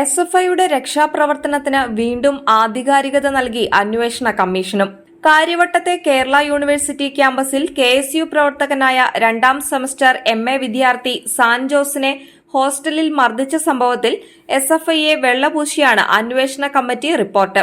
S F ഐയുടെ രക്ഷാപ്രവർത്തനത്തിന് വീണ്ടും ആധികാരികത നൽകി അന്വേഷണ കമ്മീഷനും. കാര്യവട്ടത്തെ കേരള യൂണിവേഴ്സിറ്റി ക്യാമ്പസിൽ കെ എസ് യു പ്രവർത്തകനായ രണ്ടാം സെമസ്റ്റർ എം എ വിദ്യാർത്ഥി സാൻ ജോസിനെ ഹോസ്റ്റലിൽ മർദ്ദിച്ച സംഭവത്തിൽ എസ് എഫ് ഐയെ വെള്ളപൂശിയാണ് അന്വേഷണ കമ്മിറ്റി റിപ്പോർട്ട്.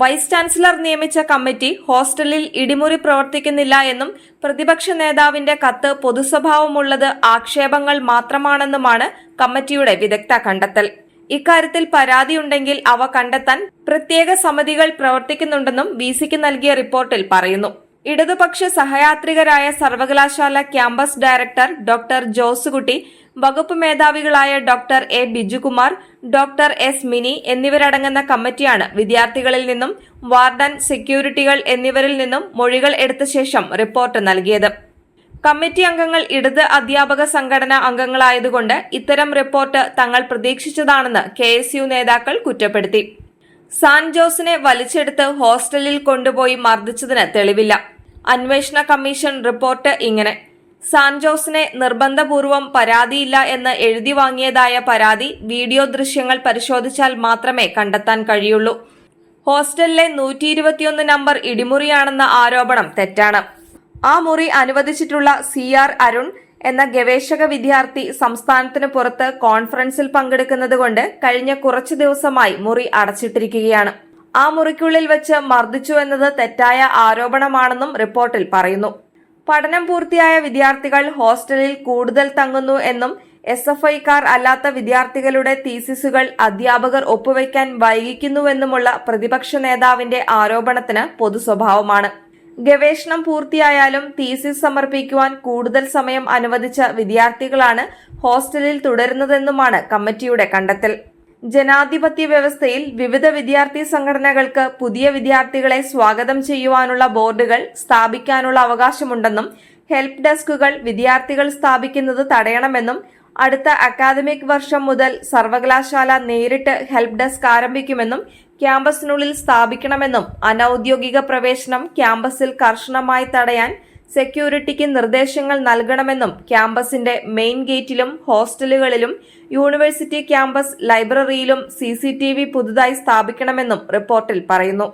വൈസ് ചാൻസലർ നിയമിച്ച കമ്മിറ്റി ഹോസ്റ്റലിൽ ഇടിമുറി പ്രവർത്തിക്കുന്നില്ല എന്നും പ്രതിപക്ഷ നേതാവിന്റെ കത്ത് പൊതുസ്വഭാവമുള്ളത് ആക്ഷേപങ്ങൾ മാത്രമാണെന്നുമാണ് കമ്മിറ്റിയുടെ വിദഗ്ധ കണ്ടെത്തൽ. ഇക്കാര്യത്തിൽ പരാതിയുണ്ടെങ്കിൽ അവ കണ്ടെത്താൻ പ്രത്യേക സമിതികൾ പ്രവർത്തിക്കുന്നുണ്ടെന്നും വി സിക്ക് നൽകിയ റിപ്പോർട്ടിൽ പറയുന്നു. ഇടതുപക്ഷ സഹയാത്രികരായ സർവകലാശാല ക്യാമ്പസ് ഡയറക്ടർ ഡോക്ടർ ജോസുകുട്ടി വകുപ്പ് മേധാവികളായ doctor A Bijukumar doctor S Mini എന്നിവരടങ്ങുന്ന കമ്മിറ്റിയാണ് വിദ്യാർത്ഥികളിൽ നിന്നും വാർഡൻ സെക്യൂരിറ്റികൾ എന്നിവരിൽ നിന്നും മൊഴികൾ എടുത്ത ശേഷം റിപ്പോർട്ട് നൽകിയത്. കമ്മിറ്റി അംഗങ്ങൾ ഇടത് അധ്യാപക സംഘടന അംഗങ്ങളായതുകൊണ്ട് ഇത്തരം റിപ്പോർട്ട് തങ്ങൾ പ്രതീക്ഷിച്ചതാണെന്ന് കെ നേതാക്കൾ കുറ്റപ്പെടുത്തി. സാൻ ജോസിനെ വലിച്ചെടുത്ത് ഹോസ്റ്റലിൽ കൊണ്ടുപോയി മർദ്ദിച്ചതിന് തെളിവില്ല. അന്വേഷണ കമ്മീഷൻ റിപ്പോർട്ട് ഇങ്ങനെ. സാൻ ജോസിനെ നിർബന്ധപൂർവം പരാതിയില്ല എന്ന് എഴുതി വാങ്ങിയതായ പരാതി വീഡിയോ ദൃശ്യങ്ങൾ പരിശോധിച്ചാൽ മാത്രമേ കണ്ടെത്താൻ കഴിയുള്ളൂ. ഹോസ്റ്റലിലെ നൂറ്റി നമ്പർ ഇടിമുറിയാണെന്ന ആരോപണം തെറ്റാണ്. ആ മുറി അനുവദിച്ചിട്ടുള്ള സി ആർ അരുൺ എന്ന ഗവേഷക വിദ്യാർത്ഥി സംസ്ഥാനത്തിന് പുറത്ത് കോൺഫറൻസിൽ പങ്കെടുക്കുന്നതുകൊണ്ട് കഴിഞ്ഞ കുറച്ചു ദിവസമായി മുറി അടച്ചിട്ടിരിക്കുകയാണ്. ആ മുറിക്കുള്ളിൽ വെച്ച് മർദ്ദിച്ചു എന്നത് തെറ്റായ ആരോപണമാണെന്നും റിപ്പോർട്ടിൽ പറയുന്നു. പഠനം പൂർത്തിയായ വിദ്യാർത്ഥികൾ ഹോസ്റ്റലിൽ കൂടുതൽ തങ്ങുന്നു എന്നും എസ് എഫ് ഐക്കാർ അല്ലാത്ത വിദ്യാർത്ഥികളുടെ തീസിസുകൾ അധ്യാപകർ ഒപ്പുവയ്ക്കാൻ വൈകിക്കുന്നുവെന്നുമുള്ള പ്രതിപക്ഷ നേതാവിന്റെ ആരോപണത്തിന് പൊതു സ്വഭാവമാണ് ഗവേഷണം പൂർത്തിയായാലും തീസിസ് സമർപ്പിക്കുവാൻ കൂടുതൽ സമയം അനുവദിച്ച വിദ്യാർത്ഥികളാണ് ഹോസ്റ്റലിൽ തുടരുന്നതെന്നുമാണ് കമ്മിറ്റിയുടെ കണ്ടെത്തൽ. ജനാധിപത്യ വ്യവസ്ഥയിൽ വിവിധ വിദ്യാർത്ഥി സംഘടനകൾക്ക് പുതിയ വിദ്യാർത്ഥികളെ സ്വാഗതം ചെയ്യുവാനുള്ള ബോർഡുകൾ സ്ഥാപിക്കാനുള്ള അവകാശമുണ്ടെന്നും ഹെൽപ്പ് ഡെസ്കുകൾ വിദ്യാർത്ഥികൾ സ്ഥാപിക്കുന്നത് തടയണമെന്നും അടുത്ത അക്കാദമിക് വർഷം മുതൽ സർവകലാശാല നേരിട്ട് ഹെൽപ് ഡെസ്ക് ആരംഭിക്കുമെന്നും ക്യാമ്പസിനുള്ളിൽ സ്ഥാപിക്കണമെന്നും അനൌദ്യോഗിക പ്രവേശനം ക്യാമ്പസിൽ കർശനമായി തടയാൻ സെക്യൂരിറ്റിക്ക് നിർദ്ദേശങ്ങൾ നൽകണമെന്നും ക്യാമ്പസിന്റെ മെയിൻ ഗേറ്റിലും ഹോസ്റ്റലുകളിലും യൂണിവേഴ്സിറ്റി ക്യാമ്പസ് ലൈബ്രറിയിലും സി പുതുതായി സ്ഥാപിക്കണമെന്നും റിപ്പോർട്ടിൽ പറയുന്നു.